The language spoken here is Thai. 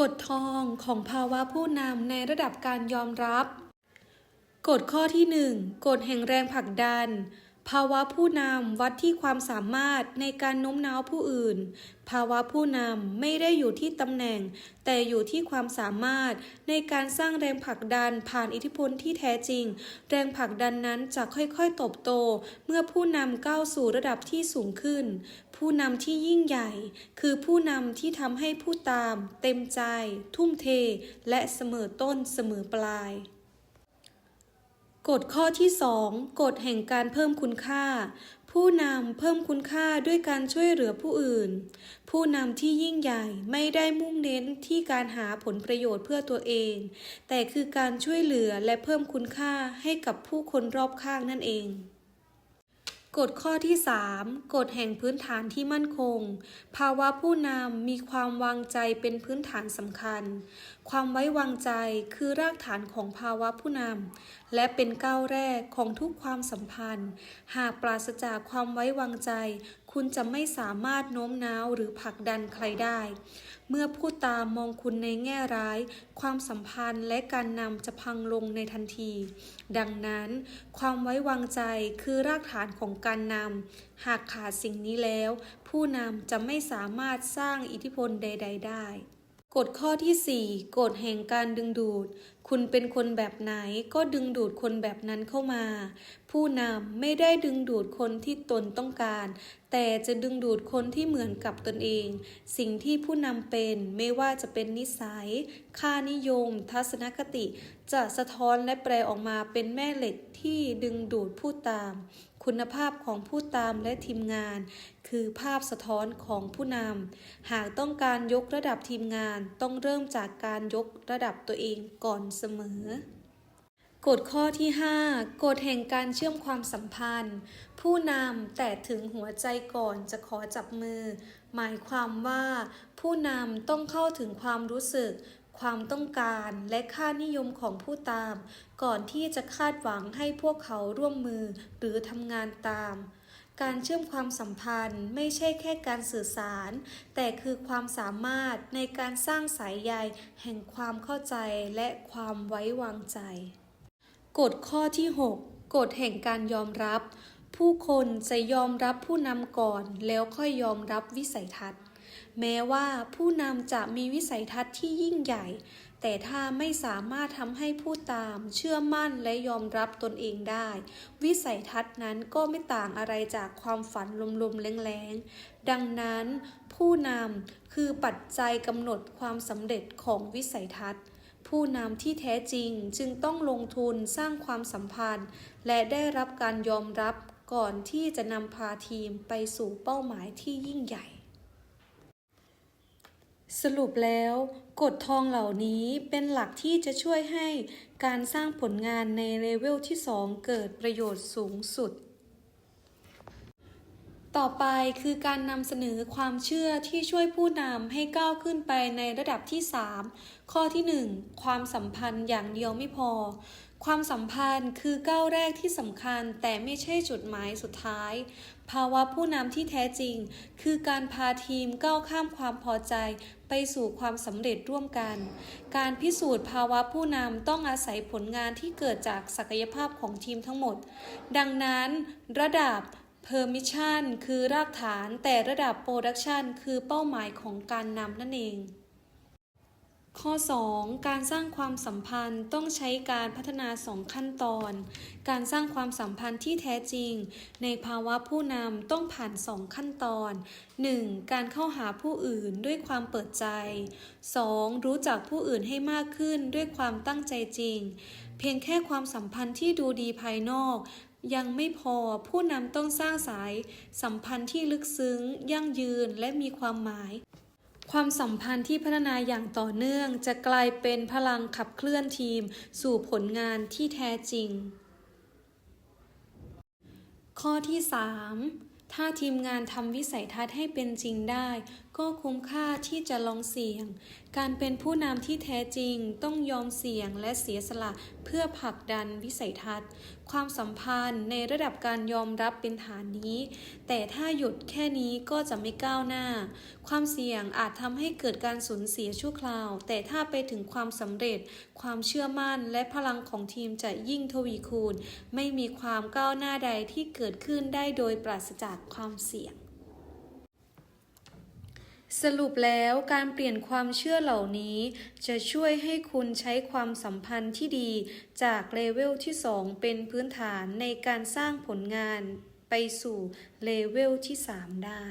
กฎทองของภาวะผู้นำในระดับการยอมรับ กฎข้อที่ 1 กฎแห่งแรงผลักดัน ภาวะผู้นำวัดที่ความสามารถในการโน้มน้าวผู้อื่น ภาวะผู้นำไม่ได้อยู่ที่ตำแหน่ง แต่อยู่ที่ความสามารถในการสร้างแรงผลักดันผ่านอิทธิพลที่แท้จริง แรงผลักดันนั้นจะค่อยๆตบโต เมื่อผู้นำก้าวสู่ระดับที่สูงขึ้น ผู้นำที่ยิ่งใหญ่ คือผู้นำที่ทำให้ผู้ตาม เต็มใจ ทุ่มเท และเสมอต้นเสมอปลาย กฎข้อที่ 2 กฎแห่งการเพิ่มคุณค่า ผู้นำเพิ่มคุณค่าด้วยการช่วยเหลือผู้อื่น ผู้นำที่ยิ่งใหญ่ไม่ได้มุ่งเน้นที่การหาผลประโยชน์เพื่อตัวเอง แต่คือการช่วยเหลือและเพิ่มคุณค่าให้กับผู้คนรอบข้างนั่นเอง กฎข้อที่ 3กฎแห่งพื้นฐานที่มั่นคง ภาวะผู้นำมีความวางใจเป็นพื้นฐานสำคัญ ความไว้วางใจคือรากฐานของภาวะผู้นำและเป็นก้าวแรกของทุกความสัมพันธ์ หากปราศจากความไว้วางใจ คุณจะไม่สามารถโน้มน้าวหรือผลักดันใครได้ เมื่อผู้ตามมองคุณในแง่ร้าย ความสัมพันธ์และการนำจะพังลงในทันที ดังนั้น ความไว้วางใจคือรากฐานของการนำ หากขาดสิ่งนี้แล้ว ผู้นำจะไม่สามารถสร้างอิทธิพลใด ๆ ได้กฎข้อที่ 4กฎแห่งการดึงดูด คุณเป็นคนแบบไหนก็ดึงดูดคนแบบนั้นเข้ามา ผู้นำไม่ได้ดึงดูดคนที่ตนต้องการ แต่จะดึงดูดคนที่เหมือนกับตนเอง สิ่งที่ผู้นำเป็นไม่ว่าจะเป็นนิสัย ค่านิยม ทัศนคติ จะสะท้อนและแปลออกมาเป็นแม่เหล็กที่ดึงดูดผู้ตาม คุณภาพของผู้ตามและทีมงาน คือภาพสะท้อนของผู้นำหากต้องการยกระดับทีมงานต้องเริ่มจากการยกระดับตัวเองก่อนเสมอกฎข้อที่ 5กฎแห่งการเชื่อมความสัมพันธ์ ผู้นำแต่ถึงหัวใจก่อนจะขอจับมือ หมายความว่า ผู้นำต้องเข้าถึงความรู้สึก ความต้องการและค่านิยมของผู้ตาม ก่อนที่จะคาดหวังให้พวกเขาร่วมมือหรือทำงานตาม การเชื่อมความสัมพันธ์ไม่ใช่แค่การสื่อสาร แต่คือความสามารถในการสร้างสายใยแห่งความเข้าใจและความไว้วางใจ กฎข้อที่ 6 กฎแห่งการยอมรับ ผู้คนจะยอมรับผู้นำก่อนแล้วค่อยยอมรับวิสัยทัศน์ แม้ว่าผู้นำจะมีวิสัยทัศน์ที่ยิ่งใหญ่ แต่ถ้าไม่สามารถทำให้ผู้ตามเชื่อมั่นและยอมรับตนเองได้ วิสัยทัศน์นั้นก็ไม่ต่างอะไรจากความฝันลมๆแรงๆ ดังนั้นผู้นำคือปัจจัยกำหนดความสำเร็จของวิสัยทัศน์ผู้นำที่แท้จริงจึงต้องลงทุนสร้างความสัมพันธ์ และได้รับการยอมรับก่อนที่จะนำพาทีมไปสู่เป้าหมายที่ยิ่งใหญ่ สรุปแล้วกฎทองเหล่านี้เป็นหลักที่จะช่วยให้การสร้างผลงานในเลเวลที่ 2 เกิดประโยชน์สูงสุด ต่อไปคือการนำเสนอความเชื่อที่ช่วยผู้นำให้ก้าวขึ้นไปในระดับที่ 3 ข้อที่ 1 ความสัมพันธ์อย่างเดียวไม่พอ ความสัมพันธ์คือก้าวแรกที่สำคัญแต่ไม่ใช่จุดหมายสุดท้าย ภาวะผู้นำที่แท้จริง คือการพาทีมก้าวข้ามความพอใจ ไปสู่ความสำเร็จร่วมกัน การพิสูจน์ภาวะผู้นำต้องอาศัยผลงานที่เกิดจากศักยภาพของทีมทั้งหมด ดังนั้นระดับ Permission คือรากฐานแต่ระดับ Production คือเป้าหมายของการนำนั่นเอง ข้อ 2 การสร้างความสัมพันธ์ต้องใช้การพัฒนา2ขั้นตอน การสร้างความสัมพันธ์ที่แท้จริง ในภาวะผู้นำต้องผ่าน2ขั้นตอน 1. การเข้าหาผู้อื่นด้วยความเปิดใจ 2. รู้จักผู้อื่นให้มากขึ้นด้วยความตั้งใจจริง เพียงแค่ความสัมพันธ์ที่ดูดีภายนอก ยังไม่พอผู้นำต้องสร้างสาย สัมพันธ์ที่ลึกซึ้ง ยั่งยืนและมีความหมาย ความสัมพันธ์ที่พัฒนาอย่างต่อเนื่องจะกลายเป็นพลังขับเคลื่อนทีม สู่ผลงานที่แท้จริง ข้อที่ 3 ถ้าทีมงานทำวิสัยทัศน์ให้เป็นจริงได้ ก็คุ้มค่าที่จะลองเสี่ยง การเป็นผู้นำที่แท้จริงต้องยอมเสี่ยงและเสียสละเพื่อผลักดันวิสัยทัศน์ ความสัมพันธ์ในระดับการยอมรับเป็นฐานนี้ แต่ถ้าหยุดแค่นี้ก็จะไม่ก้าวหน้า ความเสี่ยงอาจทำให้เกิดการสูญเสียชั่วคราว แต่ถ้าไปถึงความสำเร็จ ความเชื่อมั่นและพลังของทีมจะยิ่งทวีคูณ ไม่มีความก้าวหน้าใดที่เกิดขึ้นได้โดยปราศจากความเสี่ยง สรุปแล้วการเปลี่ยนความเชื่อเหล่านี้ จะช่วยให้คุณใช้ความสัมพันธ์ที่ดี จากเลเวลที่ 2 เป็นพื้นฐานในการสร้างผลงานไปสู่เลเวลที่ 3 ได้